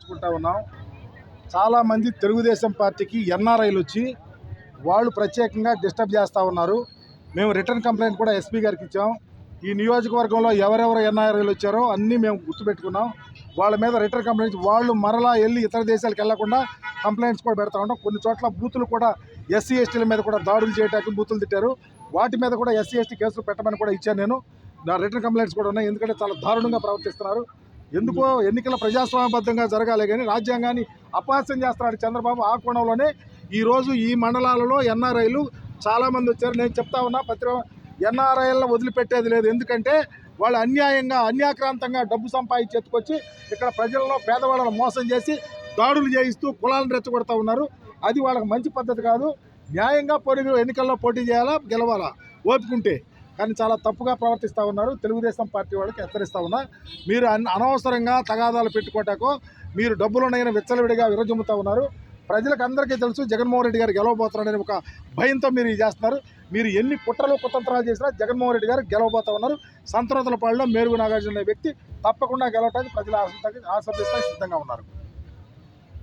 చూసుకుంటా ఉన్నాం. చాలామంది తెలుగుదేశం పార్టీకి ఎన్ఆర్ఐలు వచ్చి వాళ్ళు ప్రత్యేకంగా డిస్టర్బ్ చేస్తూ ఉన్నారు. మేము రిటర్న్ కంప్లైంట్ కూడా ఎస్పీ గారికి ఇచ్చాం. ఈ నియోజకవర్గంలో ఎవరెవరు ఎన్ఆర్ఐలు వచ్చారో అన్నీ మేము గుర్తుపెట్టుకున్నాం. వాళ్ళ మీద రిటర్న్ కంప్లైంట్స్ వాళ్ళు మరలా వెళ్ళి ఇతర దేశాలకు వెళ్ళకుండా కంప్లైంట్స్ కూడా పెడతా ఉంటాం కొన్ని చోట్ల బూతులు కూడా ఎస్సీ ఎస్టీల మీద కూడా దాడులు చేయడానికి బూతులు తిట్టారు. వాటి మీద కూడా ఎస్సీ ఎస్టీ కేసులు పెట్టమని కూడా ఇచ్చాను నేను. నా రిటర్న్ కంప్లైంట్స్ కూడా ఉన్నాయి. ఎందుకంటే చాలా దారుణంగా ప్రవర్తిస్తున్నారు. ఎందుకో ఎన్నికల ప్రజాస్వామ్యబద్ధంగా జరగాలి కానీ రాజ్యాంగాన్ని అపహాస్యం చేస్తున్నాడు చంద్రబాబు ఆ కోణంలోనే. ఈరోజు ఈ మండలాలలో ఎన్ఆర్ఐలు చాలామంది వచ్చారు. నేను చెప్తా ఉన్నా పత్రిక ఎన్ఆర్ఐలను వదిలిపెట్టేది లేదు. ఎందుకంటే వాళ్ళు అన్యాయంగా అన్యాక్రాంతంగా డబ్బు సంపాదించి ఎత్తుకొచ్చి ఇక్కడ ప్రజల్లో పేదవాళ్ళను మోసం చేసి దాడులు చేయిస్తూ కులాలను రెచ్చగొడతా ఉన్నారు. అది వాళ్ళకి మంచి పద్ధతి కాదు. న్యాయంగా పోటీ ఎన్నికల్లో పోటీ చేయాలా? గెలవాలా? ఓపుకుంటే కానీ చాలా తప్పుగా ప్రవర్తిస్తూ ఉన్నారు తెలుగుదేశం పార్టీ వాళ్ళకి హెచ్చరిస్తూ ఉన్నా మీరు అనవసరంగా తగాదాలు పెట్టుకోటకు మీరు డబ్బులున్నాయని విచ్చలవిడిగా విరజుమ్ముతూ ఉన్నారు ప్రజలకు అందరికీ తెలుసు జగన్మోహన్ రెడ్డి గారు గెలవబోతారనే ఒక భయంతో మీరు చేస్తున్నారు మీరు ఎన్ని కుట్రలు కుతంత్రాలు చేసినా జగన్మోహన్ రెడ్డి గారు గెలవబోతా ఉన్నారు సంతనోతల పాడులో మేరుగు నాగార్జున వ్యక్తి తప్పకుండా గెలవటానికి ప్రజలు ఆశ ఆశీర్దిస్తానికి సిద్ధంగా ఉన్నారు